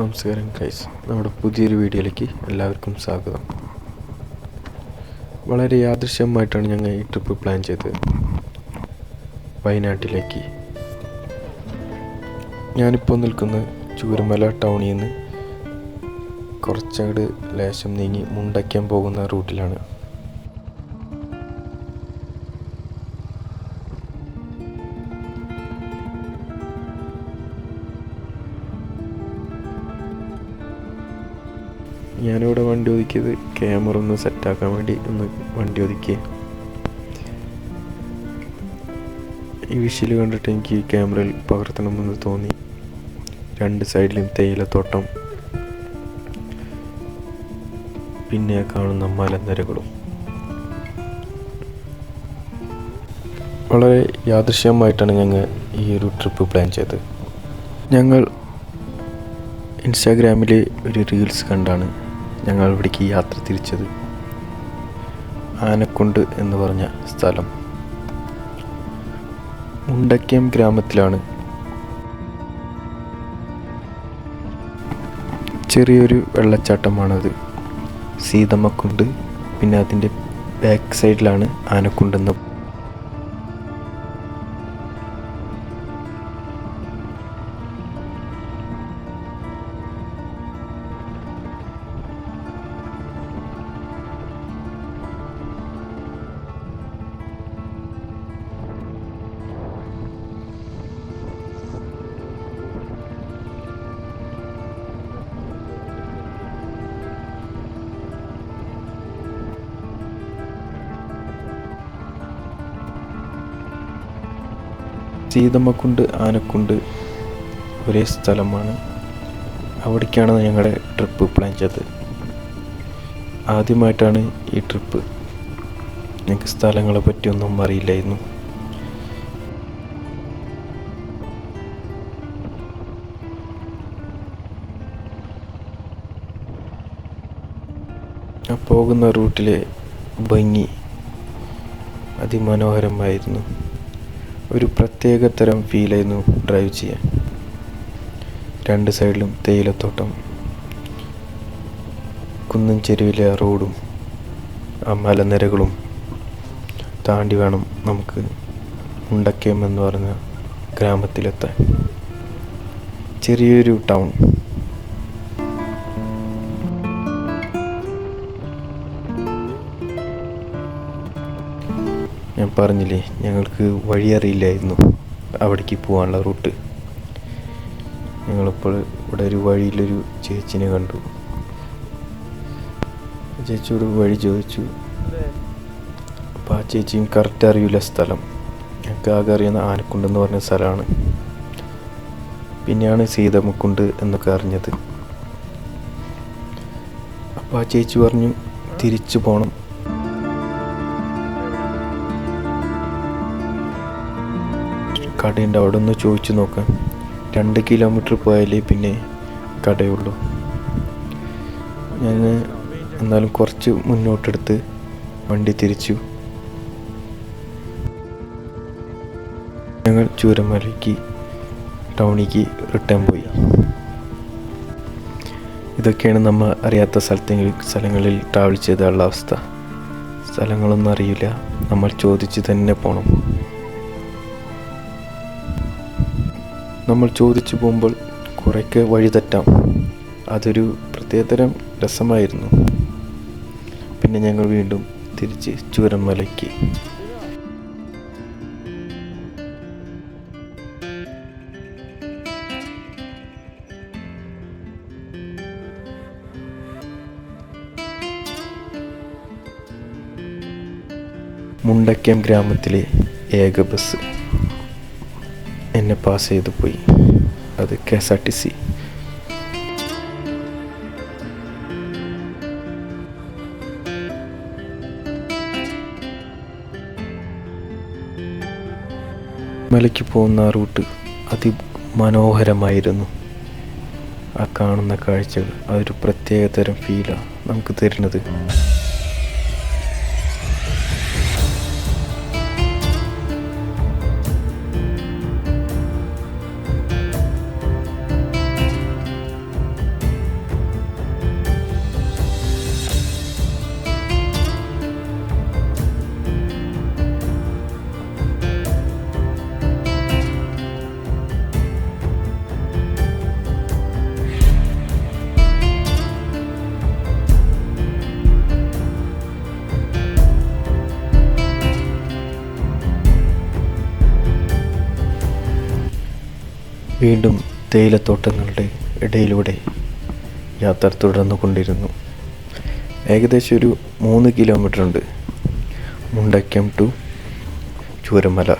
നമസ്കാരം കൈസ് നമ്മുടെ പുതിയൊരു വീഡിയോയിലേക്ക് എല്ലാവർക്കും സ്വാഗതം. വളരെ യാദൃശ്യമായിട്ടാണ് ഞങ്ങൾ ഈ ട്രിപ്പ് പ്ലാൻ ചെയ്തത്. വയനാട്ടിലേക്ക്. ഞാനിപ്പോൾ നിൽക്കുന്ന ചൂരമല ടൗണിൽ നിന്ന് കുറച്ചങ്ങോട്ട് ലേശം നീങ്ങി മുണ്ടയ്ക്കാൻ പോകുന്ന റൂട്ടിലാണ് ഞാനിവിടെ വണ്ടി ഒതുക്കിയത് ക്യാമറ ഒന്ന് സെറ്റാക്കാൻ വേണ്ടി ഒന്ന് വണ്ടി ഒതുക്കി. ഈ വിഷയിൽ കണ്ടിട്ട് എനിക്ക് ക്യാമറയിൽ പകർത്തണമെന്ന് തോന്നി. രണ്ട് സൈഡിലും തേയിലത്തോട്ടം പിന്നെ കാണുന്ന മലനിരകളും. വളരെ യാദൃശ്യമായിട്ടാണ് ഞങ്ങൾ ഈ ഒരു ട്രിപ്പ് പ്ലാൻ ചെയ്തത്. ഞങ്ങൾ ഇൻസ്റ്റാഗ്രാമിൽ ഒരു റീൽസ് കണ്ടാണ്. ഞങ്ങൾ ഇവിടേക്ക് യാത്ര തിരിച്ചത്. ആനക്കുണ്ട് എന്ന് പറഞ്ഞ സ്ഥലം. മുണ്ടക്കയം ഗ്രാമത്തിലാണ്. ചെറിയൊരു വെള്ളച്ചാട്ടമാണത്. സീതമ്മക്കുണ്ട്. പിന്നെ അതിന്റെ ബാക്ക് സൈഡിലാണ് ആനക്കുണ്ടെന്ന് സീതമ്മക്കുണ്ട് ആനക്കുണ്ട് ഒരേ സ്ഥലമാണ്. അവിടേക്കാണ് ഞങ്ങളുടെ ട്രിപ്പ് പ്ലാൻ ചെയ്തത്. ആദ്യമായിട്ടാണ് ഈ ട്രിപ്പ്. ഞങ്ങൾക്ക് സ്ഥലങ്ങളെ പറ്റിയൊന്നും അറിയില്ലായിരുന്നു. പോകുന്ന റൂട്ടിലെ ഭംഗി അതിമനോഹരമായിരുന്നു. ഒരു പ്രത്യേക തരം ഫീലായിരുന്നു ഡ്രൈവ് ചെയ്യാൻ. രണ്ട് സൈഡിലും തേയിലത്തോട്ടം കുന്നും ചെരുവിലെ റോഡും ആ മലനിരകളും താണ്ടി വേണം നമുക്ക് മുണ്ടക്കയം എന്ന് പറഞ്ഞ ഗ്രാമത്തിലെത്താൻ. ചെറിയൊരു ടൗൺ പറഞ്ഞില്ലേ ഞങ്ങൾക്ക് വഴി അറിയില്ലായിരുന്നു അവിടേക്ക് പോകാനുള്ള റൂട്ട്. ഞങ്ങളിപ്പോൾ ഇവിടെ ഒരു വഴിയിലൊരു ചേച്ചിനെ കണ്ടു. ചേച്ചിയോട് വഴി ചോദിച്ചു. അപ്പോൾ ആ ചേച്ചിയും കറക്റ്റ് അറിയില്ല സ്ഥലം. ഞങ്ങൾക്ക് ആകെ അറിയുന്ന ആനക്കുണ്ടെന്ന് പറഞ്ഞ സ്ഥലമാണ്. പിന്നെയാണ് സീതമ്മക്കുണ്ട് എന്നൊക്കെ അറിഞ്ഞത്. അപ്പോൾ ആ ചേച്ചി പറഞ്ഞു തിരിച്ചു പോകണം കടയുണ്ട് അവിടെ ഒന്ന് ചോദിച്ചു നോക്കാം. രണ്ട് കിലോമീറ്റർ പോയാലേ പിന്നെ കടയുള്ളൂ. ഞാൻ എന്നാലും കുറച്ച് മുന്നോട്ടെടുത്ത് വണ്ടി തിരിച്ചു. ഞങ്ങൾ ചൂരമലയ്ക്ക് ടൗണിലേക്ക് റിട്ടേൺ പോയി. ഇതൊക്കെയാണ് നമ്മൾ അറിയാത്ത സ്ഥലത്തെങ്കിൽ സ്ഥലങ്ങളിൽ ട്രാവൽ ചെയ്താലുള്ള അവസ്ഥ. സ്ഥലങ്ങളൊന്നും അറിയില്ല. നമ്മൾ ചോദിച്ച് തന്നെ പോകണം നമ്മൾ ചോദിച്ചു പോകുമ്പോൾ കുറേയൊക്കെ വഴിതെറ്റാം. അതൊരു പ്രത്യേകതരം രസമായിരുന്നു. പിന്നെ ഞങ്ങൾ വീണ്ടും തിരിച്ച് ചൂരമലയ്ക്ക് മുണ്ടക്കം ഗ്രാമത്തിലെ ഏക ബസ്. എന്നെ പാസ് ചെയ്ത് പോയി. അത് K S R T C മലയ്ക്ക് പോകുന്ന ആ റൂട്ട് അതിമനോഹരമായിരുന്നു. ആ കാണുന്ന കാഴ്ചകൾ അതൊരു പ്രത്യേകതരം ഫീലാണ് നമുക്ക് തരുന്നത്. വീണ്ടും തേയിലത്തോട്ടങ്ങളുടെ ഇടയിലൂടെ യാത്ര തുടർന്നു കൊണ്ടിരുന്നു ഏകദേശം ഒരു മൂന്ന് കിലോമീറ്റർ ഉണ്ട് മുണ്ടക്കം ടു ചൂരമല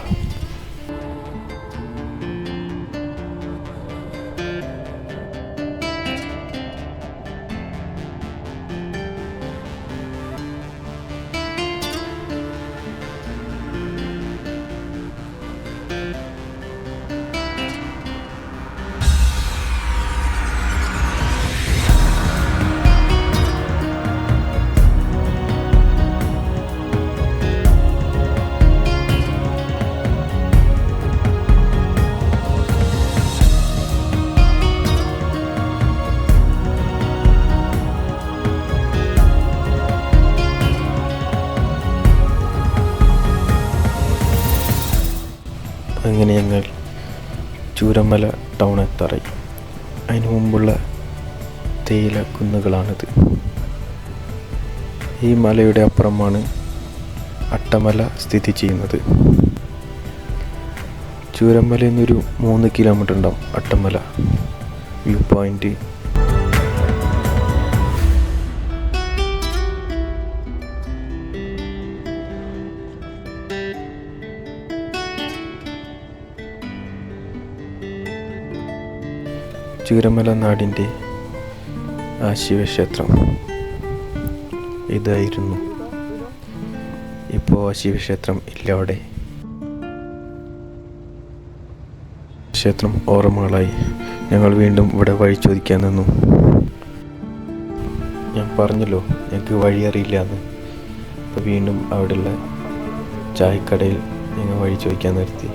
അങ്ങനെ ഞങ്ങൾ ചൂരമല ടൗൺ എത്താറായി അതിനു മുമ്പുള്ള തേയില കുന്നുകളാണിത്. ഈ മലയുടെ അപ്പുറമാണ് അട്ടമല സ്ഥിതി ചെയ്യുന്നത്. ചൂരമ്മല എന്നൊരു മൂന്ന് കിലോമീറ്റർ ഉണ്ടാവും അട്ടമല. വ്യൂ പോയിന്റ് ചൂരമല നാടിന്റെ ആ ശിവക്ഷേത്രം ഇതായിരുന്നു. ഇപ്പോൾ ആ ശിവക്ഷേത്രം ഇല്ലവിടെ ക്ഷേത്രം ഓർമ്മകളായി. ഞങ്ങൾ വീണ്ടും ഇവിടെ വഴി ചോദിക്കാൻ നിന്നു. ഞാൻ പറഞ്ഞല്ലോ ഞങ്ങൾക്ക് വഴി അറിയില്ല എന്ന് അപ്പോൾ വീണ്ടും അവിടെയുള്ള ചായക്കടയിൽ ഞങ്ങൾ വഴി ചോദിക്കാൻ നിർത്തി.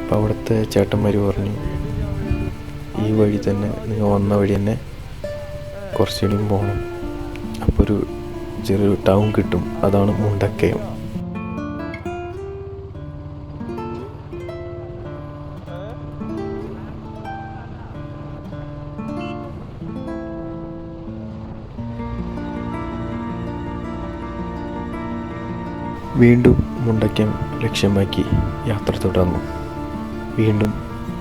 അപ്പോൾ അവിടുത്തെ ചേട്ടന്മാർ പറഞ്ഞു ഈ വഴി തന്നെ നിങ്ങൾ വന്ന വഴി തന്നെ കുറച്ചുകൂടിയും പോകണം അപ്പോൾ ഒരു ചെറിയൊരു ടൗൺ കിട്ടും. അതാണ് മുണ്ടക്കയം. വീണ്ടും മുണ്ടക്കം ലക്ഷ്യമാക്കി യാത്ര തുടർന്നു. വീണ്ടും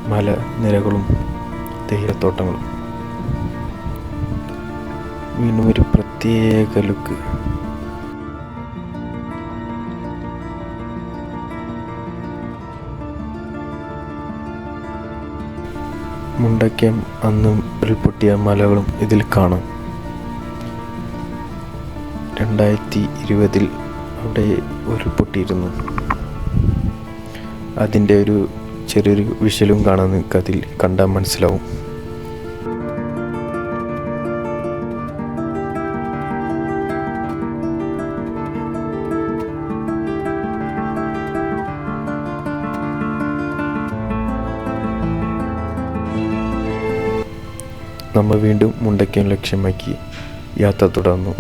മല നിരകളും തേയിലത്തോട്ടങ്ങളും. വീണ്ടും ഒരു പ്രത്യേക ലുക്ക്. മുണ്ടക്കം അന്നും ഉരുൾപൊട്ടിയ മലകളും ഇതിൽ കാണാം. രണ്ടായിരത്തി ഇരുപതിൽ അവിടെ ഉരുൾപൊട്ടിയിരുന്നു അതിന്റെ ഒരു ചെറിയൊരു വിഷലും കാണാൻ നിങ്ങൾക്ക് അതിൽ കണ്ടാൽ മനസ്സിലാവും. നമ്മൾ വീണ്ടും മുണ്ടക്കയം ലക്ഷ്യമാക്കി യാത്ര തുടർന്നു.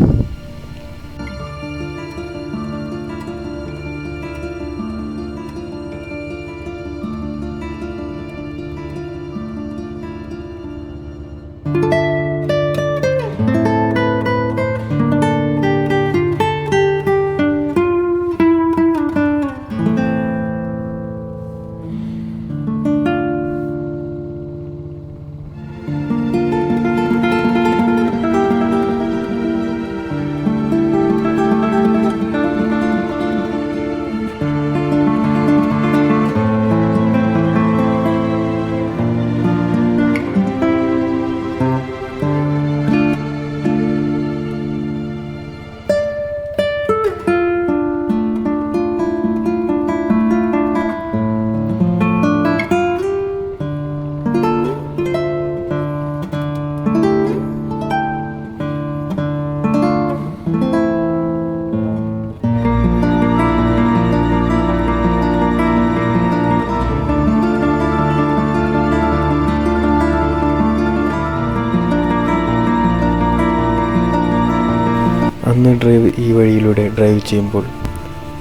ചെയ്യുമ്പോൾ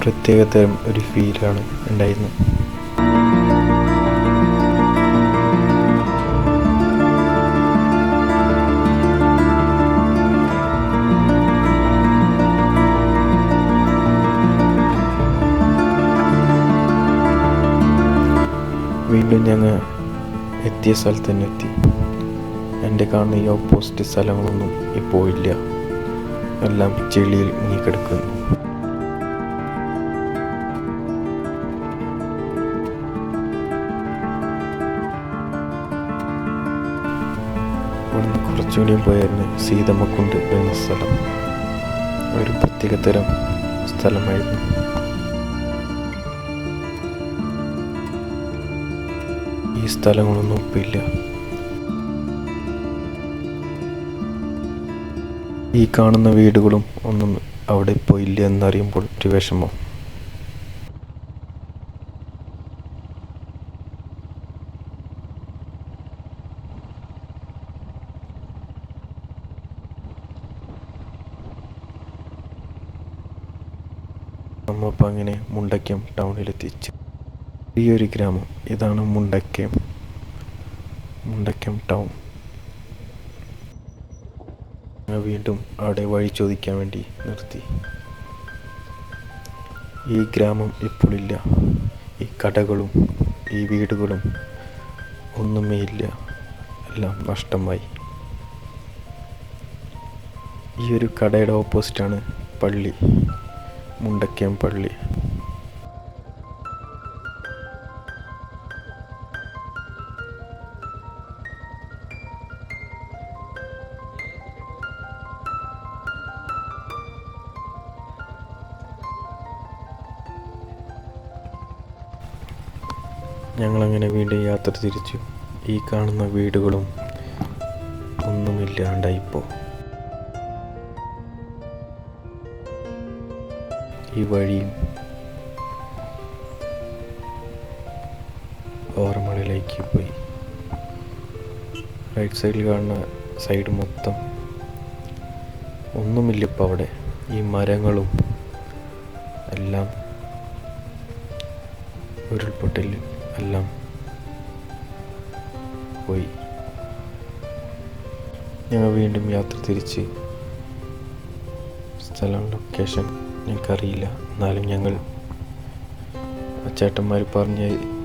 പ്രത്യേകതരം ഒരു ഫീലാണ് ഉണ്ടായിരുന്നത്. വീണ്ടും ഞങ്ങൾ എത്തിയ സ്ഥലത്ത് തന്നെ എത്തി എന്റെ കാണുന്ന ഈ ഓപ്പോസിറ്റ് സ്ഥലങ്ങളൊന്നും ഇപ്പോൾ ഇല്ല എല്ലാം ചെളിയിൽ മുങ്ങിക്കിടക്കുന്നു. കുറച്ചുകൂടിയും പോയായിരുന്നു സീതമ്മക്കുണ്ട് എന്ന സ്ഥലം. ഒരു പ്രത്യേകതരം സ്ഥലമായിരുന്നു. ഈ സ്ഥലങ്ങളൊന്നും ഒപ്പില്ല. ഈ കാണുന്ന വീടുകളും ഒന്നും അവിടെ പോയില്ല എന്നറിയുമ്പോൾ ഒരു വിഷമം നമ്മളിപ്പോൾ അങ്ങനെ മുണ്ടയ്ക്കം ടൗണിലെത്തിച്ചു ഈ ഒരു ഗ്രാമം. ഇതാണ് മുണ്ടക്കയം. മുണ്ടക്കം ടൗൺ. വീണ്ടും അവിടെ വഴി ചോദിക്കാൻ വേണ്ടി നിർത്തി. ഈ ഗ്രാമം ഇപ്പോഴില്ല. ഈ കടകളും ഈ വീടുകളും ഒന്നുമേ ഇല്ല. എല്ലാം നഷ്ടമായി. ഈ ഒരു കടയുടെ ഓപ്പോസിറ്റാണ് പള്ളി. മുണ്ടക്കയം പള്ളി. ഞങ്ങളങ്ങനെ വീണ്ടും യാത്ര തിരിച്ചു. ഈ കാണുന്ന വീടുകളും ഒന്നുമില്ലാണ്ടായിപ്പോൾ ഈ വഴിയും ഓർമ്മകളിലേക്ക് പോയി. റൈറ്റ് സൈഡിൽ കാണുന്ന സൈഡ് മൊത്തം ഒന്നുമില്ല ഇപ്പം അവിടെ. ഈ മരങ്ങളും എല്ലാം ഉരുൾപൊട്ടൽ എല്ലാം പോയി. ഞങ്ങൾ വീണ്ടും യാത്ര തിരിച്ച്. സ്ഥലം ലൊക്കേഷൻ ഞങ്ങൾക്കറിയില്ല. എന്നാലും ഞങ്ങൾ ആ ചേട്ടന്മാർ പറഞ്ഞ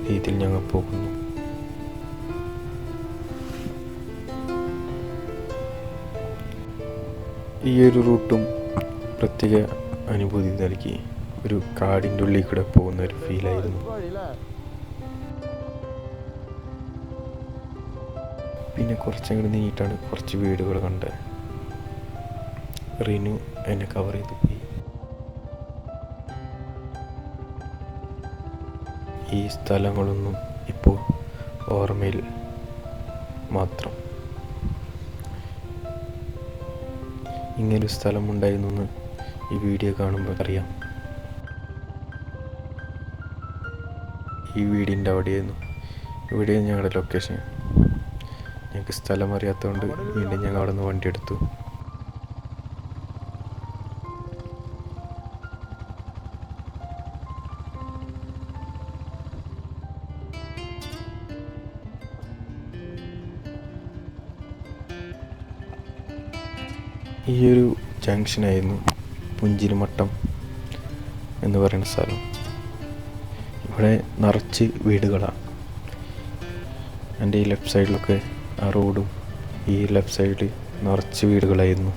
രീതിയിൽ ഞങ്ങൾ പോകുന്നു. ഈ ഒരു റൂട്ടും പ്രത്യേക അനുഭൂതി നൽകി. ഒരു കാടിന്റെ ഉള്ളിൽ കൂടെ പോകുന്ന ഒരു ഫീലായിരുന്നു പിന്നെ കുറച്ചങ്ങോട്ട് നീങ്ങിയിട്ടാണ് കുറച്ച് വീടുകൾ കണ്ടത് റിനു എന്നെ കവർ ചെയ്ത് പോയി. ഈ സ്ഥലങ്ങളൊന്നും ഇപ്പോൾ ഓർമ്മയിൽ മാത്രം. ഇങ്ങനൊരു സ്ഥലം ഉണ്ടായിരുന്നു എന്ന് ഈ വീഡിയോ കാണുമ്പോൾ അറിയാം. ഈ വീടിന്റെ അവിടെയായിരുന്നു. ഇവിടെയാണ് ഞങ്ങളുടെ ലൊക്കേഷൻ ഞങ്ങൾക്ക് സ്ഥലം അറിയാത്തതുകൊണ്ട് വീണ്ടും ഞങ്ങൾ അവിടെ നിന്ന് വണ്ടി എടുത്തു ഈ ഒരു ജംഗ്ഷനായിരുന്നു പുഞ്ചിരിമട്ടം എന്ന് പറയുന്ന സ്ഥലം. ഇവിടെ നിറച്ച് വീടുകളാണ്. എന്റെ ഈ ലെഫ്റ്റ് സൈഡിലൊക്കെ ആ റോഡും ഈ ലെഫ്റ്റ് സൈഡിൽ നിറച്ച് വീടുകളായിരുന്നു.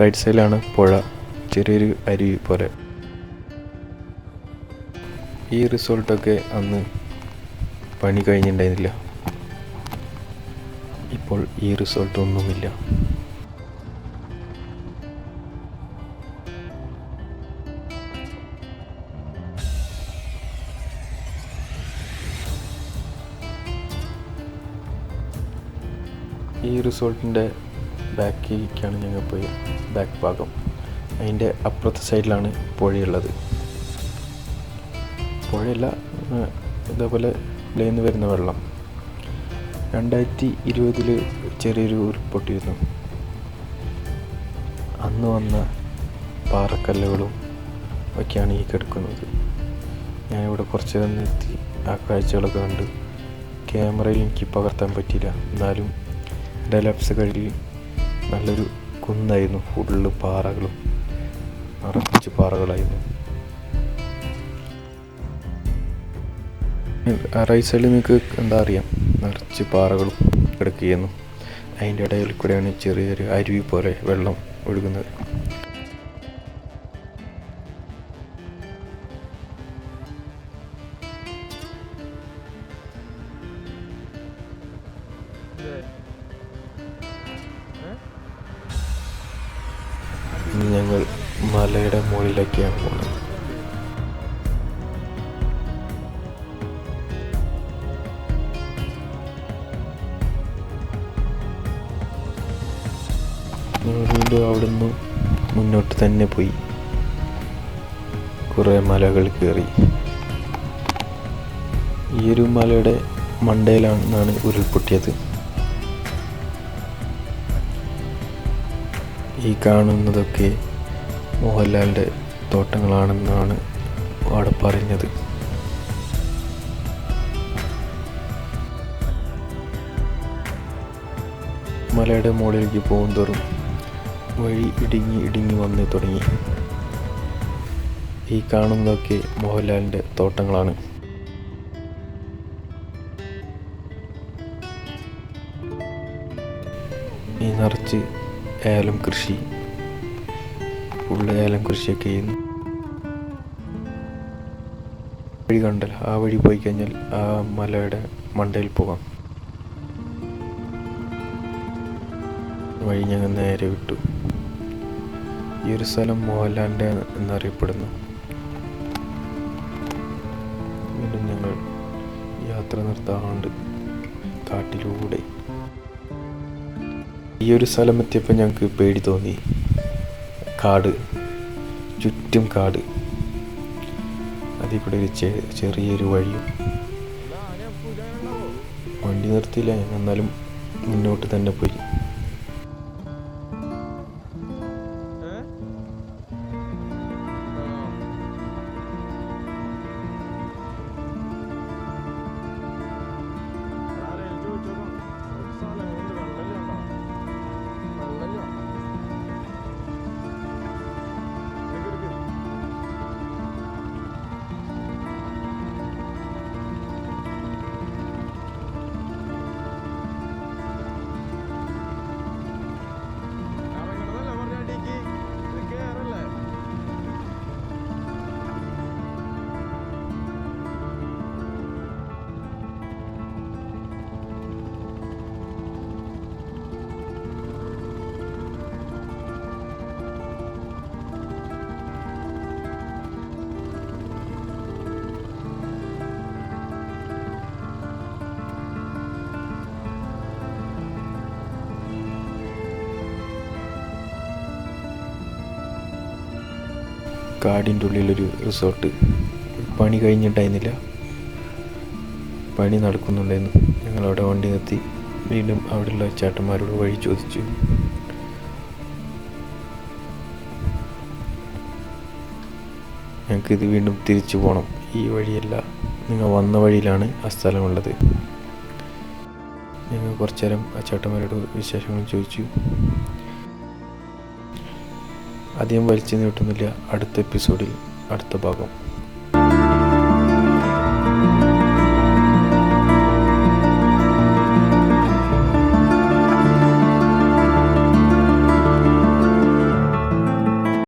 റൈറ്റ് സൈഡിലാണ് പുഴ ചെറിയൊരു അരുവി പോലെ. ഈ റിസോർട്ടൊക്കെ അന്ന് പണി കഴിഞ്ഞിട്ടുണ്ടായിരുന്നില്ല. ഇപ്പോൾ ഈ റിസോർട്ട് ഈ റിസോർട്ടിന്റെ ബാക്കിലേക്കാണ് ഞങ്ങൾ പോയി ബാക്ക് ഭാഗം. അതിന്റെ അപ്പുറത്തെ സൈഡിലാണ് പുഴയുള്ളത്. പുഴയല്ല ഇതേപോലെ പ്ലേന്ന് വരുന്ന വെള്ളം. രണ്ടായിരത്തി ഇരുപതിൽ ചെറിയൊരു ഉരുൾപൊട്ടിയിരുന്നു അന്ന് വന്ന പാറക്കല്ലുകളും ഒക്കെയാണ് ഈ കിടക്കുന്നത്. ഞാനിവിടെ കുറച്ച് നേരം നിർത്തി ആ കാഴ്ചകളൊക്കെ കണ്ട് ക്യാമറയിൽ എനിക്ക് പകർത്താൻ പറ്റിയില്ല. എന്നാലും എന്റെ ലെഫ്റ്റ് നല്ലൊരു കുന്നായിരുന്നു. ഫുള്ള് പാറകളും നിറച്ച് പാറകളായിരുന്നു. റൈറ്റ് സൈഡിൽ നിങ്ങൾക്ക് എന്താ അറിയാം? നിറച്ച് പാറകളും കിടക്കുകയെന്നു അതിന്റെ ഇടയിൽ കൂടെയാണ് ചെറിയൊരു അരുവി പോലെ വെള്ളം ഒഴുകുന്നത്. ഇനി മുകളിലേക്കാണ് പോകുന്നത് ഞങ്ങൾ വീണ്ടും അവിടുന്ന് മുന്നോട്ട് തന്നെ പോയി. കുറേ മലകൾ കയറി. ഈ ഒരു മലയുടെ മണ്ടയിലാണെന്നാണ് ഉരുൾപൊട്ടിയത്. ഈ കാണുന്നതൊക്കെ മോഹൻലാലിന്റെ തോട്ടങ്ങളാണെന്നാണ് അവിടെ പറഞ്ഞത്. മലയുടെ മുകളിലേക്ക് പോകുന്തോറും വഴി ഇടുങ്ങി ഇടുങ്ങി വന്ന് തുടങ്ങി. ഈ കാണുന്നതൊക്കെ മോഹൻലാലിന്റെ തോട്ടങ്ങളാണ്. ഈ നിറച്ച് ഏലം കൃഷി ഫുള്ള് ഏലം കൃഷിയൊക്കെ ചെയ്യുന്നു. വഴി കണ്ടാൽ ആ വഴി പോയി കഴിഞ്ഞാൽ ആ മലയുടെ മണ്ടയിൽ പോകാം. വഴി ഞങ്ങൾ നേരെ വിട്ടു. ഈ ഒരു സ്ഥലം മോഹൻലാലിന്റെ എന്നറിയപ്പെടുന്നു. വീണ്ടും ഞങ്ങൾ യാത്ര നിർത്താറുണ്ട് കാട്ടിലൂടെ. ഈ ഒരു സ്ഥലം എത്തിയപ്പോൾ ഞങ്ങൾക്ക് പേടി തോന്നി. കാട് ചുറ്റും കാട്. അതിൽ കൂടെ ഒരു ചെറിയൊരു വഴിയും. വണ്ടി നിർത്തിയില്ല. എന്നാലും മുന്നോട്ട് തന്നെ പോയി. കാടിന്റെ ഉള്ളിലൊരു റിസോർട്ട്. പണി കഴിഞ്ഞിട്ടായിരുന്നില്ല പണി നടക്കുന്നുണ്ടായിരുന്നു. ഞങ്ങൾ അവിടെ വണ്ടി നിർത്തി. വീണ്ടും അവിടെയുള്ള ചേട്ടന്മാരോട് വഴി ചോദിച്ചു. ഞങ്ങൾക്ക് ഇത് വീണ്ടും തിരിച്ചു പോകണം ഈ വഴിയല്ല. നിങ്ങൾ വന്ന വഴിയിലാണ് ആ സ്ഥലമുള്ളത്. ഞങ്ങൾ കുറച്ചു നേരം ആ ചേട്ടന്മാരോട് വിശേഷങ്ങൾ ചോദിച്ചു. അധികം വലിച്ചു നീട്ടുന്നില്ല. അടുത്ത എപ്പിസോഡിൽ അടുത്ത ഭാഗം.